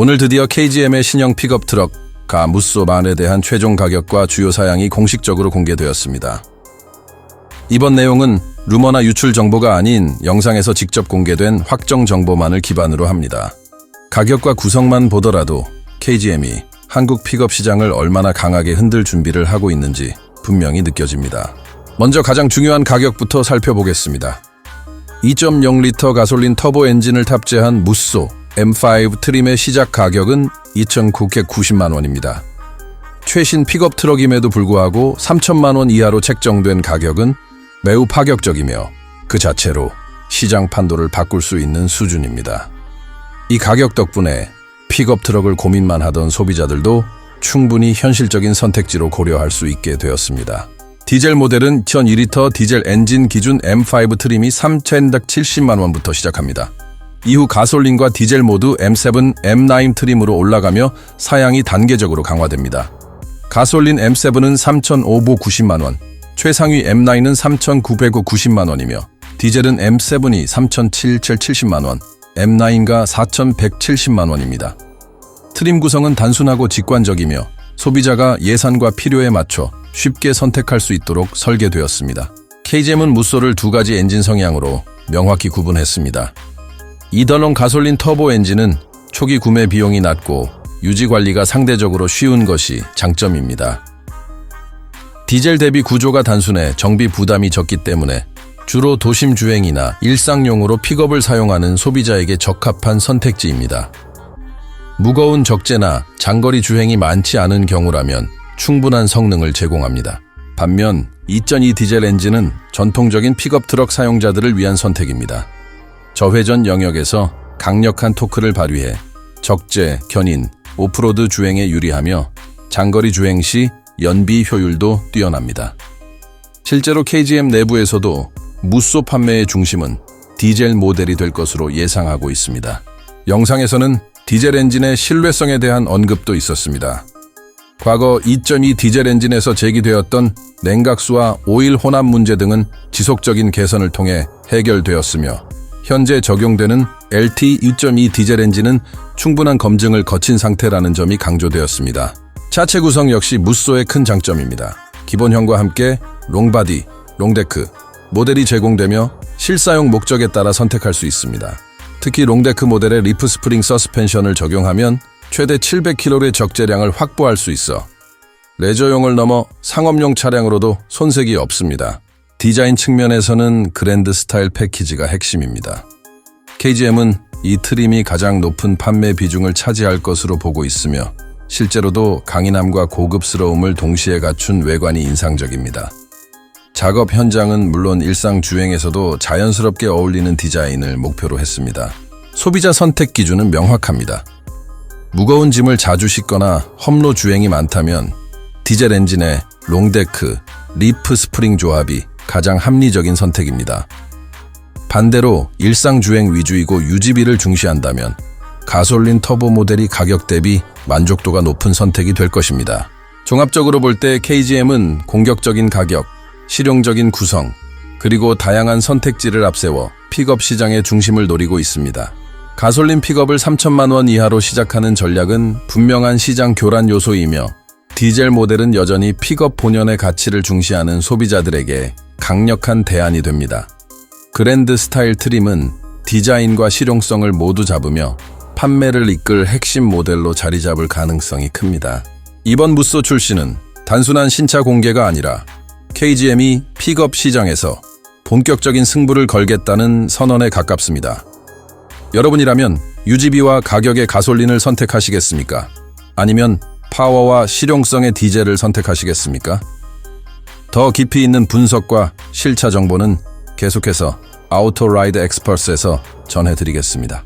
오늘 드디어 KGM의 신형 픽업 트럭 가 무쏘반에 대한 최종 가격과 주요 사양이 공식적으로 공개되었습니다. 이번 내용은 루머나 유출 정보가 아닌 영상에서 직접 공개된 확정 정보만을 기반으로 합니다. 가격과 구성만 보더라도 KGM이 한국 픽업 시장을 얼마나 강하게 흔들 준비를 하고 있는지 분명히 느껴집니다. 먼저 가장 중요한 가격부터 살펴보겠습니다. 2.0리터 가솔린 터보 엔진을 탑재한 무쏘 M5 트림의 시작 가격은 2,990만 원입니다. 최신 픽업 트럭임에도 불구하고 3천만 원 이하로 책정된 가격은 매우 파격적이며 그 자체로 시장 판도를 바꿀 수 있는 수준입니다. 이 가격 덕분에 픽업 트럭을 고민만 하던 소비자들도 충분히 현실적인 선택지로 고려할 수 있게 되었습니다. 디젤 모델은 2,002리터 디젤 엔진 기준 M5 트림이 3,170만 원부터 시작합니다. 이후 가솔린과 디젤 모두 M7, M9 트림으로 올라가며 사양이 단계적으로 강화됩니다. 가솔린 M7은 3,590만 원, 최상위 M9은 3,990만 원이며 디젤은 M7이 3,770만 원, M9가 4,170만 원입니다. 트림 구성은 단순하고 직관적이며 소비자가 예산과 필요에 맞춰 쉽게 선택할 수 있도록 설계되었습니다. KGM은 무쏘를 두 가지 엔진 성향으로 명확히 구분했습니다. 이더롱 가솔린 터보 엔진은 초기 구매 비용이 낮고 유지 관리가 상대적으로 쉬운 것이 장점입니다. 디젤 대비 구조가 단순해 정비 부담이 적기 때문에 주로 도심 주행이나 일상용으로 픽업을 사용하는 소비자에게 적합한 선택지입니다. 무거운 적재나 장거리 주행이 많지 않은 경우라면 충분한 성능을 제공합니다. 반면 2.2 디젤 엔진은 전통적인 픽업 트럭 사용자들을 위한 선택입니다. 저회전 영역에서 강력한 토크를 발휘해 적재, 견인, 오프로드 주행에 유리하며 장거리 주행 시 연비 효율도 뛰어납니다. 실제로 KGM 내부에서도 무쏘 판매의 중심은 디젤 모델이 될 것으로 예상하고 있습니다. 영상에서는 디젤 엔진의 신뢰성에 대한 언급도 있었습니다. 과거 2.2 디젤 엔진에서 제기되었던 냉각수와 오일 혼합 문제 등은 지속적인 개선을 통해 해결되었으며 현재 적용되는 LT 2.2 디젤 엔진은 충분한 검증을 거친 상태라는 점이 강조되었습니다. 차체 구성 역시 무쏘의 큰 장점입니다. 기본형과 함께 롱바디, 롱데크, 모델이 제공되며 실사용 목적에 따라 선택할 수 있습니다. 특히 롱데크 모델의 리프 스프링 서스펜션을 적용하면 최대 700kg의 적재량을 확보할 수 있어 레저용을 넘어 상업용 차량으로도 손색이 없습니다. 디자인 측면에서는 그랜드 스타일 패키지가 핵심입니다. KGM은 이 트림이 가장 높은 판매 비중을 차지할 것으로 보고 있으며 실제로도 강인함과 고급스러움을 동시에 갖춘 외관이 인상적입니다. 작업 현장은 물론 일상 주행에서도 자연스럽게 어울리는 디자인을 목표로 했습니다. 소비자 선택 기준은 명확합니다. 무거운 짐을 자주 싣거나 험로 주행이 많다면 디젤 엔진의 롱데크, 리프 스프링 조합이 가장 합리적인 선택입니다. 반대로 일상 주행 위주이고 유지비를 중시한다면 가솔린 터보 모델이 가격 대비 만족도가 높은 선택이 될 것입니다. 종합적으로 볼 때 KGM은 공격적인 가격, 실용적인 구성, 그리고 다양한 선택지를 앞세워 픽업 시장의 중심을 노리고 있습니다. 가솔린 픽업을 3천만 원 이하로 시작하는 전략은 분명한 시장 교란 요소이며 디젤 모델은 여전히 픽업 본연의 가치를 중시하는 소비자들에게 강력한 대안이 됩니다. 그랜드 스타일 트림은 디자인과 실용성을 모두 잡으며 판매를 이끌 핵심 모델로 자리 잡을 가능성이 큽니다. 이번 무쏘 출시는 단순한 신차 공개가 아니라 KGM이 픽업 시장에서 본격적인 승부를 걸겠다는 선언에 가깝습니다. 여러분이라면 유지비와 가격의 가솔린을 선택하시겠습니까? 아니면 파워와 실용성의 디젤을 선택하시겠습니까? 더 깊이 있는 분석과 실차 정보는 계속해서 아우토라이드 엑스퍼스에서 전해드리겠습니다.